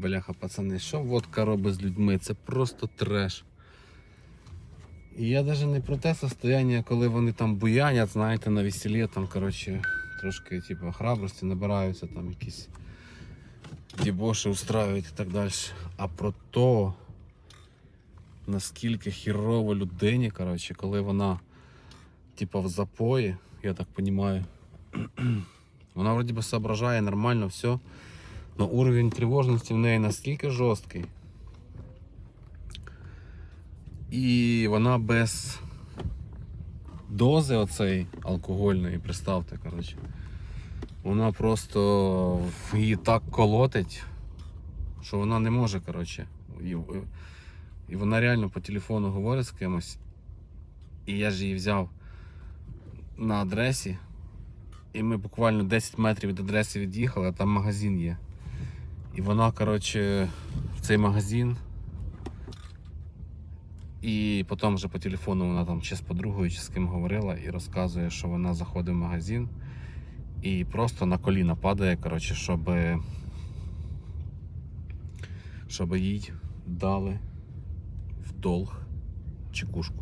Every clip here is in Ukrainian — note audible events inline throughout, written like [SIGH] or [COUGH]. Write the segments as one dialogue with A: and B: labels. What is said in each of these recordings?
A: Бляха, пацани, що водка робить з людьми? Це просто треш. І я навіть не про те состояння, коли вони там буянять, знаєте, на весіллі, там, коротше, трошки типу, храбрості набираються, там якісь дібоші устраюють і так далі. А про то, наскільки хірово людині, коротше, коли вона типу, в запої, я так розумію, [CLEARS THROAT] вона вроді би соображає нормально все. Но уровень тривожності в неї настільки жорсткий. І вона без дози оцеї алкогольної, представте, коротше. Вона просто її так колотить, що вона не може, коротше. І вона реально по телефону говорить з кимось. І я ж її взяв на адресі. І ми буквально 10 метрів від адреси від'їхали, а там магазин є. І вона, коротше, в цей магазин. І потім вже по телефону вона там чи з подругою, чи з ким говорила і розказує, що вона заходить в магазин і просто на коліна падає, коротше, щоб, щоб їй дали в долг чекушку.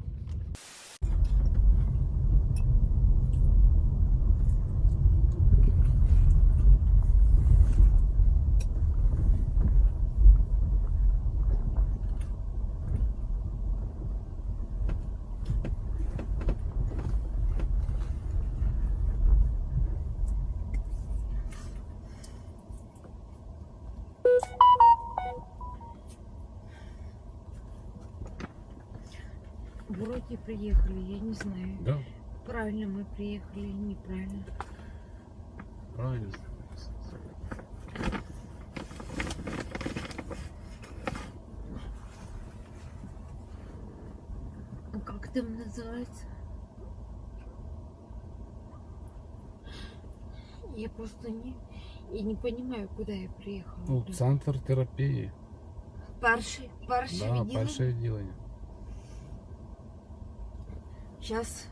B: приехали, я не знаю.
A: Да,
B: Правильно мы приехали или неправильно.
A: правильно.
B: А как там называется? Я просто не, я не понимаю, куда я приехала.
A: Ну,
B: блин.
A: центр терапії.
B: Перший, перший
A: Да,
B: відділення?
A: перше відділення.
B: Сейчас,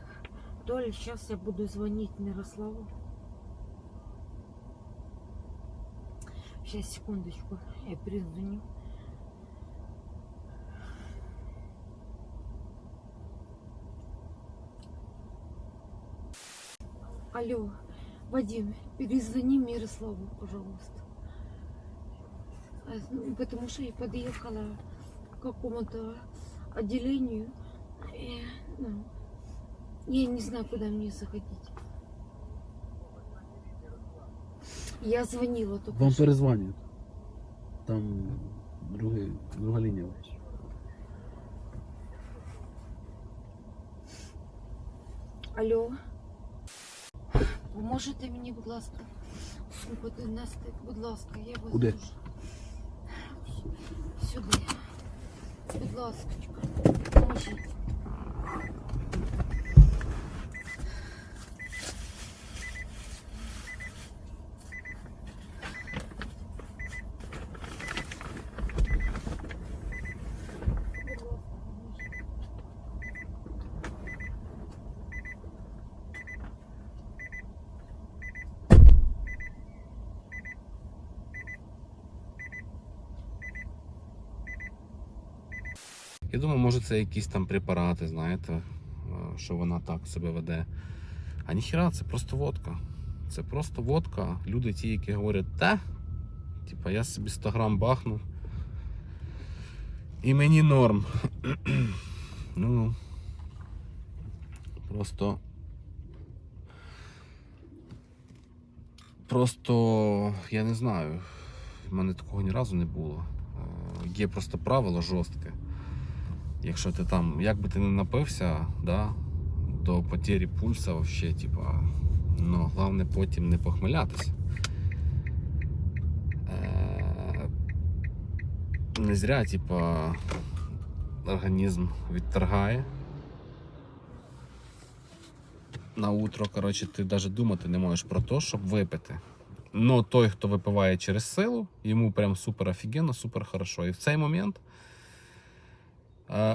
B: то ли сейчас я буду звонить Мирославу. Сейчас, секундочку, я перезвоню. Алло, Вадим, перезвони Мирославу, пожалуйста. А, ну, Потому что я подъехала к какому-то отделению. И, ну, я не знаю, куда мне заходить. Я звонила только
C: Вам
B: что.
C: перезвонять. Там другий, друга лінія. ваша.
B: Алло. Поможете мені, будь ласка, сумку донести, будь ласка, я вас
C: Куди?
B: дуже- Сюди. Будь ласка, поможіть.
A: Я думаю, може це якісь там препарати, знаєте, е, що вона так себе веде. А ніхіра, це просто водка. Це просто водка. Люди ті, які говорять, та, типа я собі 100 грам бахнув. І мені норм. [CLEARS THROAT] ну, просто. Просто я не знаю. В мене такого ні разу не було. Е, Є просто правило жорстке. Якщо ти там, як би ти не напився, да, до потері пульса вообще, типа, ну, головне потім не похмелятися. Е, Не зря, типа, організм відторгає. На утро, коротше, ти навіть думати не можеш про те, щоб випити. Ну, той, хто випиває через силу, йому прям супер офігенно, супер хорошо. І в цей момент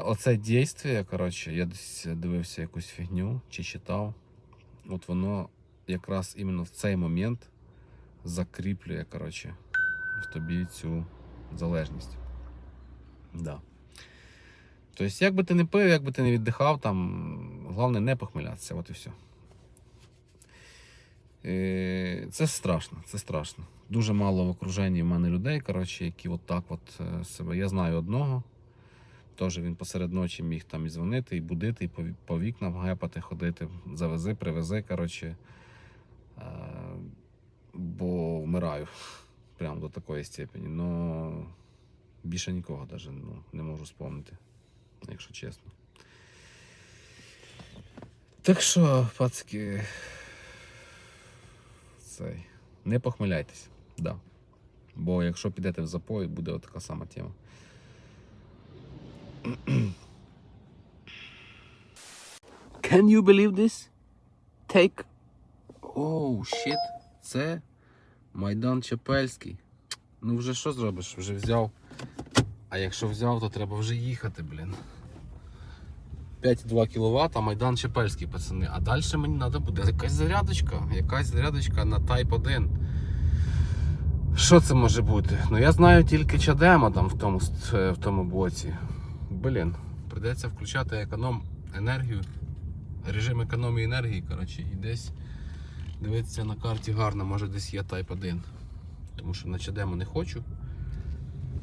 A: оце дійство, коротше, я десь дивився якусь фігню чи читав. От воно якраз іменно в цей момент закріплює, коротше, в тобі цю залежність. Да. Тобто, як би ти не пив, як би ти не віддихав, там, головне не похмелятися, от і все. Це страшно, це страшно. Дуже мало в окруженні в мене людей, коротше, які от так от е, себе. Я знаю одного. Теж він посеред ночі міг там і дзвонити, і будити, і по, вікнам гепати, ходити, завези, привези, коротше. Е, бо вмираю [LAUGHS] прямо до такої степені. Но більше нікого навіть ну, не можу спомнити, якщо чесно. Так що, пацки, цей, не похмеляйтесь, да. Бо якщо підете в запой, буде така сама тема. [CLEARS THROAT] Can you believe this? Take. Оу, oh, shit. Це Майдан Чепельський. Ну вже що зробиш? Вже взяв. А якщо взяв, то треба вже їхати, блін. 5,2 кВт, Майдан Чепельський, пацани. А далі мені треба буде якась зарядочка. Якась зарядочка на Type 1. Що це може бути? Ну я знаю тільки чадема там в тому, в тому боці. Блін, прийдеться включати економ енергію. Режим економії енергії, коротше, і десь дивитися на карті гарно, може десь є Type 1. Тому що на чадему не хочу.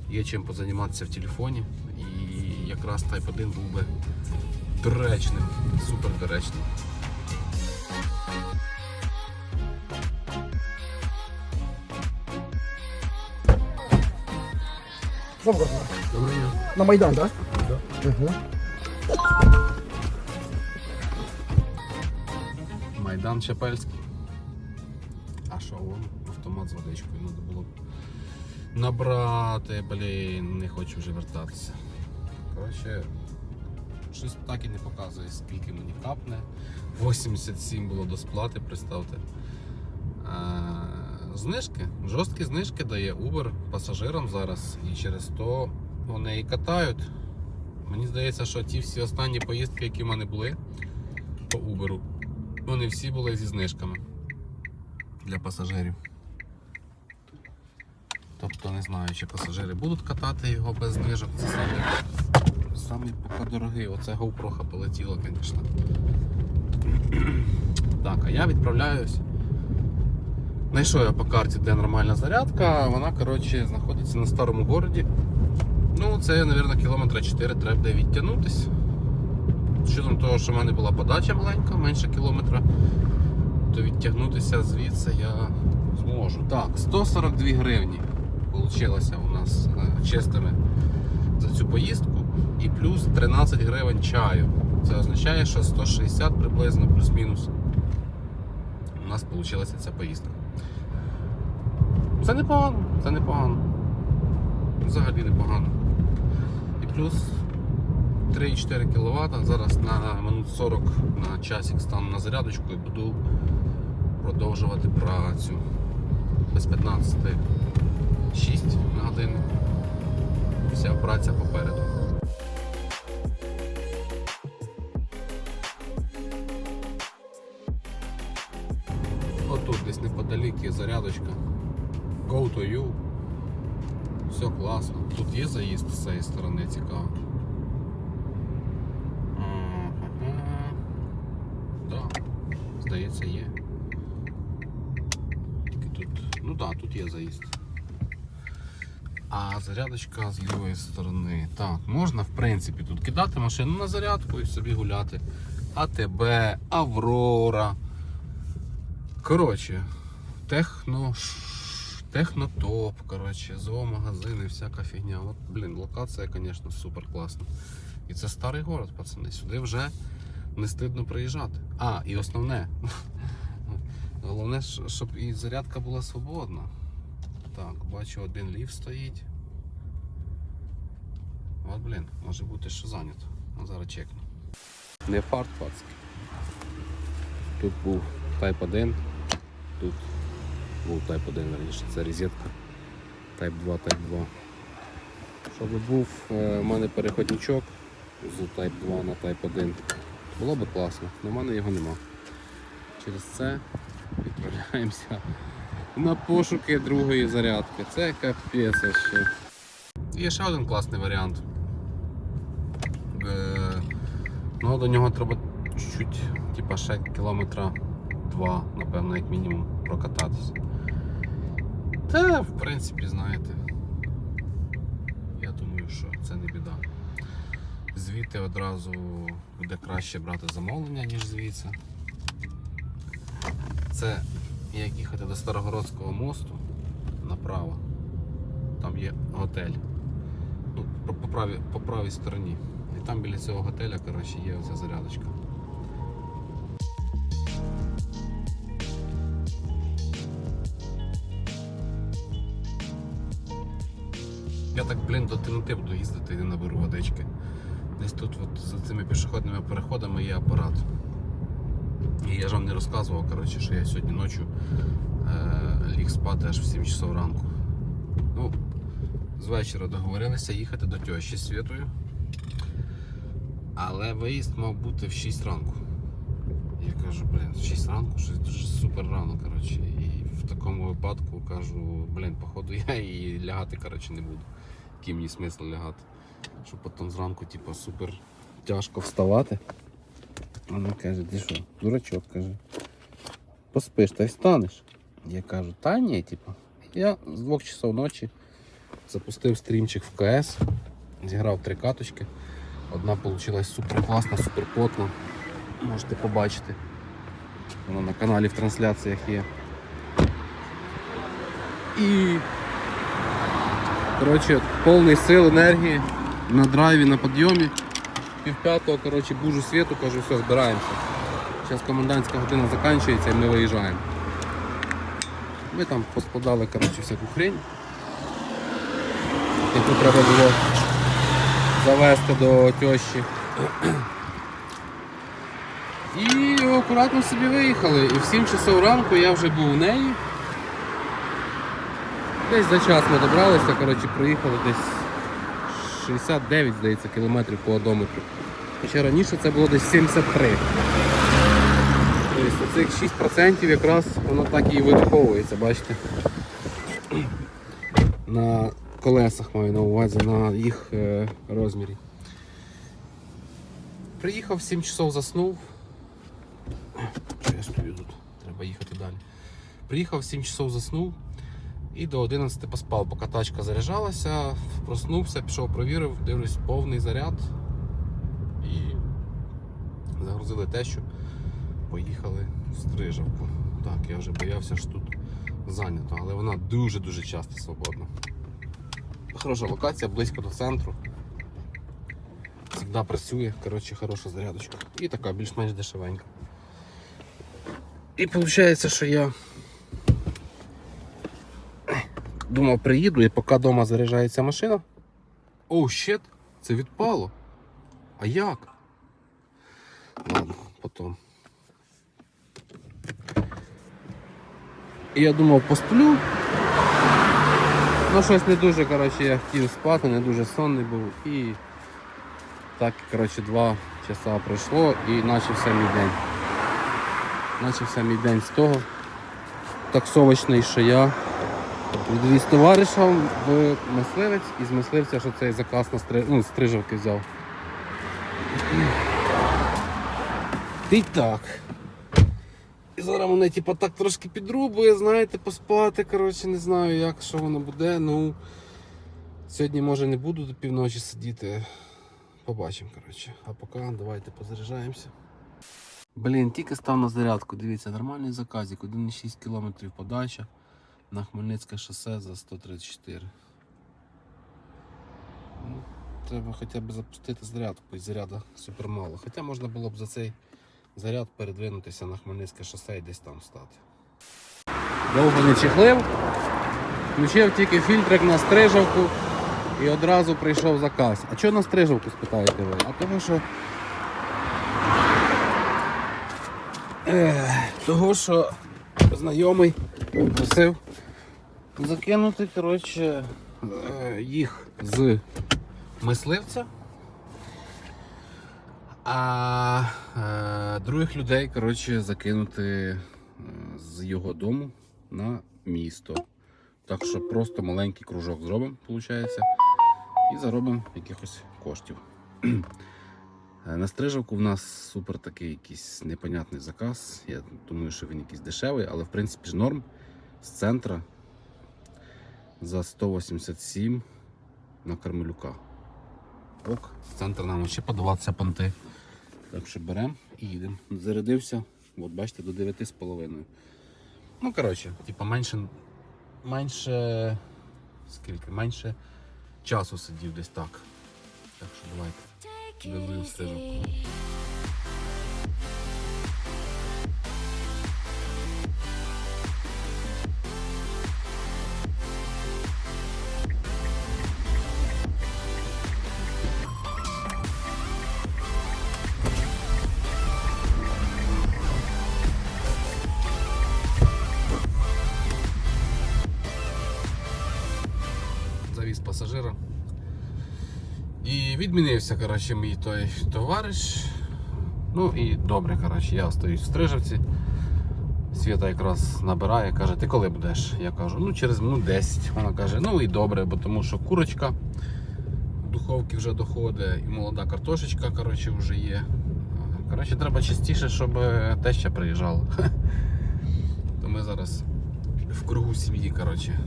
A: Є чим позайматися в телефоні. І якраз Type 1 був би доречним, супер доречним.
D: Доброго дня.
C: Доброго дня.
D: На Майдан, так?
C: Да.
D: Угу.
A: Майдан Чепельський. А що, вон автомат з водичкою треба було набрати, блін, не хочу вже вертатися. Коротше, щось так і не показує, скільки мені капне. 87 було до сплати, представте. Знижки, жорсткі знижки дає Uber пасажирам зараз і через то вони і катають. Мені здається, що ті всі останні поїздки, які в мене були по Uber, вони всі були зі знижками для пасажирів. Тобто не знаю, чи пасажири будуть катати його без знижок. Це саме, самий поки дорогий. Оце GoPro полетіло, звісно. [CLEARS THROAT] Так, а я відправляюсь. Знайшов я по карті, де нормальна зарядка, вона, коротше, знаходиться на старому городі. Ну, це, мабуть, кілометра 4 треба буде відтягнутися. Учетом того, що в мене була подача маленька, менше кілометра, то відтягнутися звідси я зможу. Так, 142 гривні вийшло у нас е, чистими за цю поїздку і плюс 13 гривень чаю. Це означає, що 160 приблизно плюс-мінус у нас вийшла ця поїздка. Це непогано, це непогано. Взагалі непогано. Плюс 3,4 кВт. Зараз на минут 40 на часик стану на зарядочку і буду продовжувати працю. Без 15 6 на годину. Вся праця попереду. Отут десь неподалік є зарядочка. Go to you. Все класно. Тут є заїзд з цієї сторони цікаво. Да, здається, є. Тільки тут. Ну так, тут є заїзд. А зарядочка з лівої сторони. Так, можна в принципі тут кидати машину на зарядку і собі гуляти. АТБ, Аврора. Коротше, техно. Технотоп, коротше, зоомагазини, всяка фігня. От, блін, локація, звісно, супер класна. І це старий город, пацани. Сюди вже не стидно приїжджати. А, і основне. [LAUGHS] Головне, щоб і зарядка була свободна. Так, бачу, один ліфт стоїть. От, блін, може бути, що зайнято. А зараз чекну. Не фарт, пацки. Тут був Type 1, тут був Type 1, верніше, це розетка. Type 2, Type 2. Щоб був е, у мене переходничок з Type 2 на Type 1, було б класно, але в мене його нема. Через це відправляємося на пошуки другої зарядки. Це капець ще. Є ще один класний варіант. Е, ну, до нього треба чуть-чуть, типа ще кілометра два, напевно, як мінімум, прокататися. Та, в принципі, знаєте, я думаю, що це не біда. Звідти одразу буде краще брати замовлення, ніж звідси. Це як їхати до Старогородського мосту направо. Там є готель. Ну, по, правій стороні. І там біля цього готеля коротше, є оця зарядочка. Так, блін, до темноти буду їздити і не наберу водички. Десь тут от, за цими пішохідними переходами є апарат. І я ж вам не розказував, коротше, що я сьогодні ночі е, ліг спати аж в 7 часов ранку. Ну, з вечора договорилися їхати до тьощі з Світою. Але виїзд мав бути в 6 ранку. Я кажу, блін, в 6 ранку щось дуже супер рано, коротше. І в такому випадку кажу, блін, походу [LAUGHS] я і лягати коротше, не буду. Який мені смисл лягати. Щоб потім зранку, типу, супер тяжко вставати. Вона каже, ти що, дурачок, каже. Поспиш та й встанеш. Я кажу, та ні, типу. Я з двох часов ночі запустив стрімчик в КС, зіграв три каточки. Одна вийшла супер класна, супер потна. Можете побачити. Вона на каналі в трансляціях є. І коротше, повний сил, енергії на драйві, на підйомі. Пів п'ятого, коротше, бужу світу, кажу, все, збираємося. Зараз комендантська година закінчується і ми виїжджаємо. Ми там поскладали коротше, всяку хрень, яку треба було завести до тещі. І акуратно собі виїхали. І в 7 часов ранку я вже був у неї. Десь за час ми добралися, коротше, проїхали десь 69, здається, кілометрів по одометру. Хоча раніше це було десь 73. Тобто цих 6% якраз воно так і видиховується, бачите? На колесах маю на увазі, на їх е, розмірі. Приїхав 7 часов заснув. Що я стою тут? Треба їхати далі. Приїхав 7 часов заснув і до 11 поспав, поки тачка заряджалася, проснувся, пішов, провірив, дивлюсь, повний заряд. І загрузили те, що поїхали в Стрижавку. Так, я вже боявся, що тут зайнято, але вона дуже-дуже часто свободна. Хороша локація, близько до центру. Завжди працює, коротше, хороша зарядочка. І така більш-менш дешевенька. І виходить, що я думав, приїду і поки вдома заряджається машина. Оу, щет, це відпало. А як? Ладно, потім. І я думав, посплю. Ну, щось не дуже, коротше, я хотів спати, не дуже сонний був. І так, коротше, два часа пройшло і почався мій день. Почався мій день з того. Таксовочний, що я відвіз товариша в мисливець і з мисливця, що цей заказ на стри... ну, стрижавки взяв. І так. І зараз мене типу, так трошки підрубує, знаєте, поспати, коротше, не знаю, як, що воно буде. Ну, сьогодні може не буду до півночі сидіти. Побачимо, коротше. А поки давайте позаряджаємося. Блін, тільки став на зарядку, дивіться, нормальний заказик, 1,6 км подача на Хмельницьке шосе за 134. Ну, треба хоча б запустити зарядку, і заряда супер мало. Хоча можна було б за цей заряд передвинутися на Хмельницьке шосе і десь там стати. Довго не чехлив, включив тільки фільтрик на стрижавку і одразу прийшов заказ. А чого на стрижавку спитаєте ви? А тому що. Того, що знайомий просив закинути коротше, е, їх з мисливця. А е, других людей коротше, закинути з його дому на місто. Так що просто маленький кружок зробимо, виходить. і заробимо якихось коштів. Е, На стрижавку в нас супер такий якийсь непонятний заказ. Я думаю, що він якийсь дешевий, але в принципі ж норм з центра за 187 на Кармелюка. Ок, в центр нам ще подаватися понти. Так що беремо і їдемо. Зарядився, от бачите, до 9,5. Ну, коротше, типа менше, менше. Скільки? Менше часу сидів десь так. Так що давайте. Газуємо стрижавку. завіз пасажира. І відмінився коротше, мій той товариш. Ну і добре, коротше, я остаюсь в Стрижавці. Свята якраз набирає, каже, ти коли будеш? Я кажу, ну через минут 10. Вона каже, ну і добре, бо тому що курочка в духовці вже доходить, і молода картошечка коротше, вже є. Коротше, треба частіше, щоб теща приїжджала. [LAUGHS] То ми зараз в кругу сім'ї, коротше,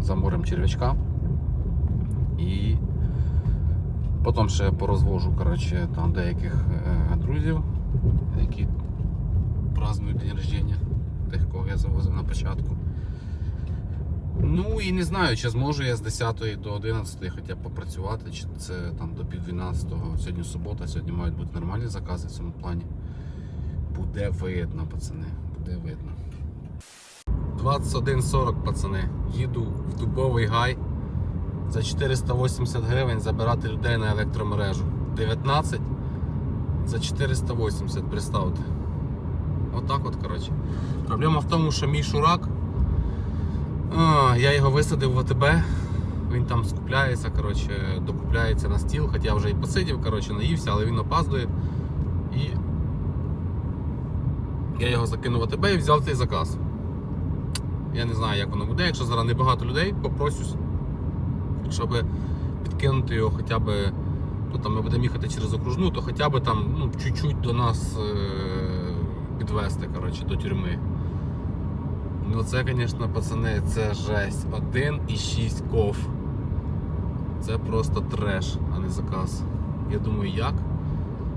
A: заморем черв'ячка. І потім ще порозвожу коротше, там деяких е, друзів, які празднують день рождення, тих, кого я завозив на початку. Ну і не знаю, чи зможу я з 10 до 11 хоча б попрацювати, чи це там до пів 12. Сьогодні субота, сьогодні мають бути нормальні закази в цьому плані. Буде видно, пацани, буде видно. 21.40, пацани. Їду в дубовий гай за 480 гривень забирати людей на електромережу. 19 за 480, представте. Отак от, коротше. Проблема в тому, що мій шурак. Я його висадив в АТБ. Він там скупляється, коротше, докупляється на стіл, хоча я вже і посидів, коротше, наївся, але він опаздує. І я його закинув в АТБ і взяв цей заказ. Я не знаю, як воно буде. Якщо зараз небагато людей, попросюсь, щоб підкинути його хоча б. Ну, там ми будемо їхати через окружну, то хоча б там ну, чуть-чуть до нас е- підвести коротше, до тюрми. Ну це, звісно, пацани, це жесть. 1,6 ков. Це просто треш, а не заказ. Я думаю, як?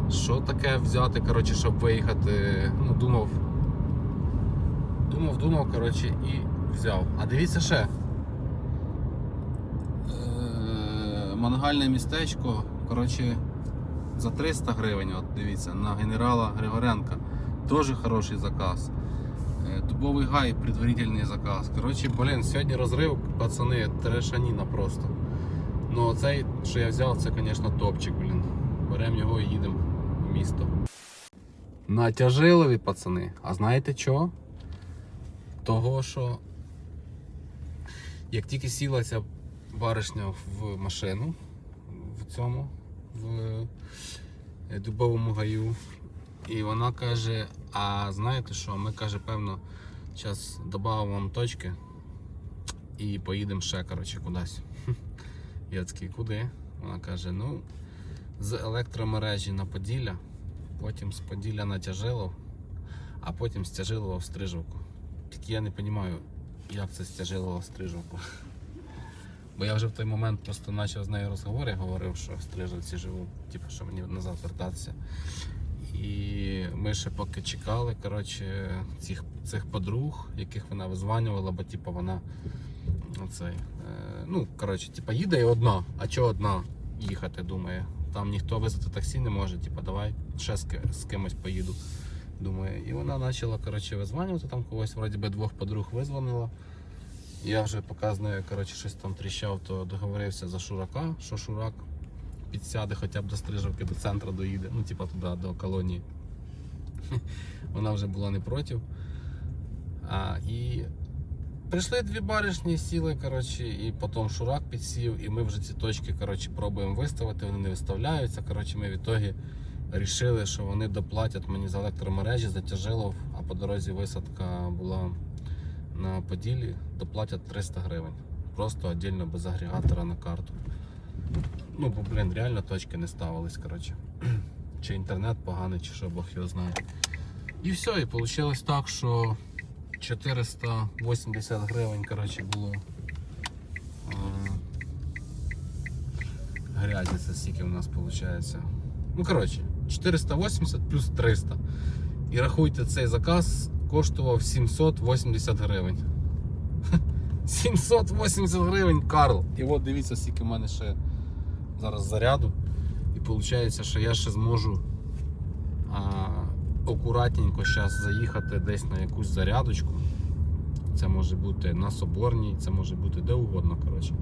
A: Що таке взяти, коротше, щоб виїхати? Ну, думав. Думав, думав, коротше, і взяв. А дивіться ще. Мангальне містечко, коротше, за 300 гривень, от дивіться, на генерала Григоренка. Теж хороший заказ. Е, Дубовий гай, предварительний заказ. Коротше, блін, сьогодні розрив, пацани, трешаніна просто. Ну оцей, що я взяв, це, звісно, топчик, блін. Беремо його і їдемо в місто. Натяжилові, пацани. А знаєте чого? Того, що як тільки сіла ця баришня в машину в цьому, в е, дубовому гаю, і вона каже: а знаєте що, ми каже, певно, зараз додамо вам точки і поїдемо ще коротше, кудись. [LAUGHS] Я такий, куди? Вона каже, ну, з електромережі на Поділля, потім з Поділля на Тяжилов, а потім з Тяжилова в Стрижовку. Тільки я не розумію, як це з Тяжилова в Стрижовку. Бо я вже в той момент просто почав з нею розговори, говорив, що в Стрижовці живу, типу, що мені назад вертатися. І ми ще поки чекали коротше, цих, цих подруг, яких вона визванювала, бо типу, вона оцей, е, ну, коротше, типу, їде і одна. А чого одна їхати, думає? Там ніхто визвати таксі не може, типу, давай ще з, з кимось поїду. Думаю. І вона почала коротше, визванювати там когось, вроді би двох подруг визвонила. Я вже поки коротше, щось там тріщав, то договорився за Шурака, що Шурак підсяде хоча б до Стрижовки, до центру доїде, ну, типа туди, до колонії. [LAUGHS] Вона вже була не проти. А, і прийшли дві баришні, сіли, коротше, і потім Шурак підсів, і ми вже ці точки коротше, пробуємо виставити, вони не виставляються. Коротше, ми в ітогі вирішили, що вони доплатять мені за електромережі, за Тяжилов, а по дорозі висадка була на Поділі, доплатять 300 гривень. Просто віддільно без агрегатора на карту. Ну, бо, блін, реально точки не ставились, коротше. [CLEARS THROAT] Чи інтернет поганий, чи що Бог його знає. І все, і вийшло так, що 480 гривень, коротше, було. е, Грязі це стільки у нас виходить. Ну, коротше, 480 плюс 300. І рахуйте, цей заказ коштував 780 гривень. [LAUGHS] 780 гривень, Карл. І от дивіться, скільки в мене ще зараз заряду. І виходить, що я ще зможу а, акуратненько зараз заїхати десь на якусь зарядочку. Це може бути на Соборній, це може бути де угодно. коротше.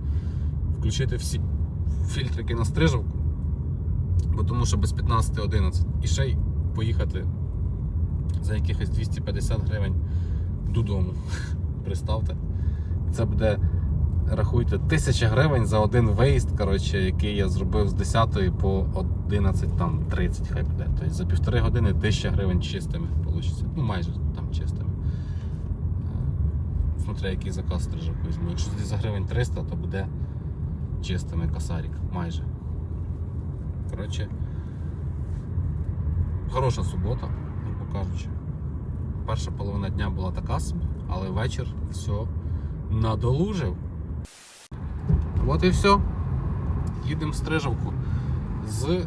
A: Включити всі фільтрики на стрижавку, бо тому що без 15-11. І ще й поїхати за якихось 250 гривень додому. [LAUGHS] Представте. Це буде, рахуйте, 1000 гривень за один виїзд, коротше, який я зробив з 10 по 11.30, хай буде. Тобто за півтори години 1000 гривень чистими вийде. Ну, майже там чистими. Е, Смотря який заказ стрижок візьму. Якщо за гривень 300, то буде чистими косарик. Майже. Коротше, хороша субота, грубо кажучи. Перша половина дня була така собі, але вечір все надолужив. От і все. Їдемо в стрижавку з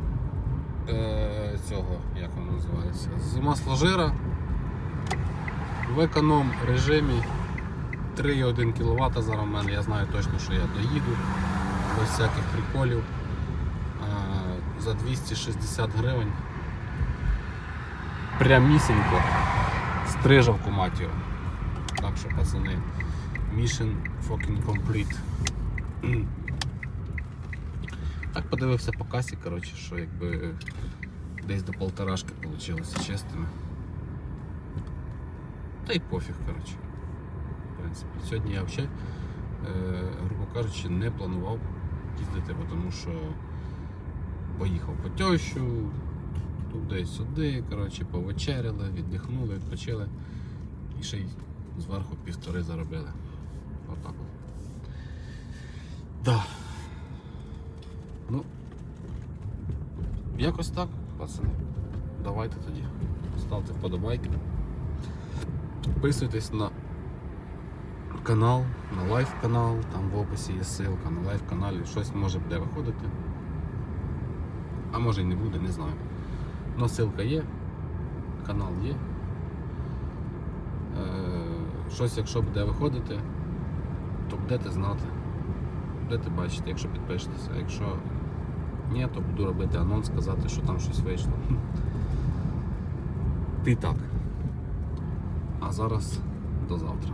A: е, цього, як воно називається, з масложира в економ режимі 3,1 кВт зараз в мене. Я знаю точно, що я доїду без всяких приколів. Е, за 260 гривень. Прямісінько стрижавку його. Так що, пацани, mission fucking complete. [CLEARS THROAT] Так подивився по касі, коротше, що якби десь до полторашки вийшло чистими. Та й пофіг, коротше. В принципі, сьогодні я взагалі, е, грубо кажучи, не планував їздити, тому що поїхав по тещу, туди-сюди, коротше, повечеряли, віддихнули, відпочили і ще й зверху півтори заробили. Отак от. Да. Ну, якось так, пацани. Давайте тоді. Ставте вподобайки. Підписуйтесь на канал, на лайв канал, там в описі є ссылка на лайв каналі, щось може буде виходити. А може і не буде, не знаю. Но ссылка є, канал є. Е, щось, якщо буде виходити, то будете знати. Будете бачити, якщо підпишетеся. Якщо ні, то буду робити анонс, казати, що там щось вийшло. Ти так. А зараз до завтра.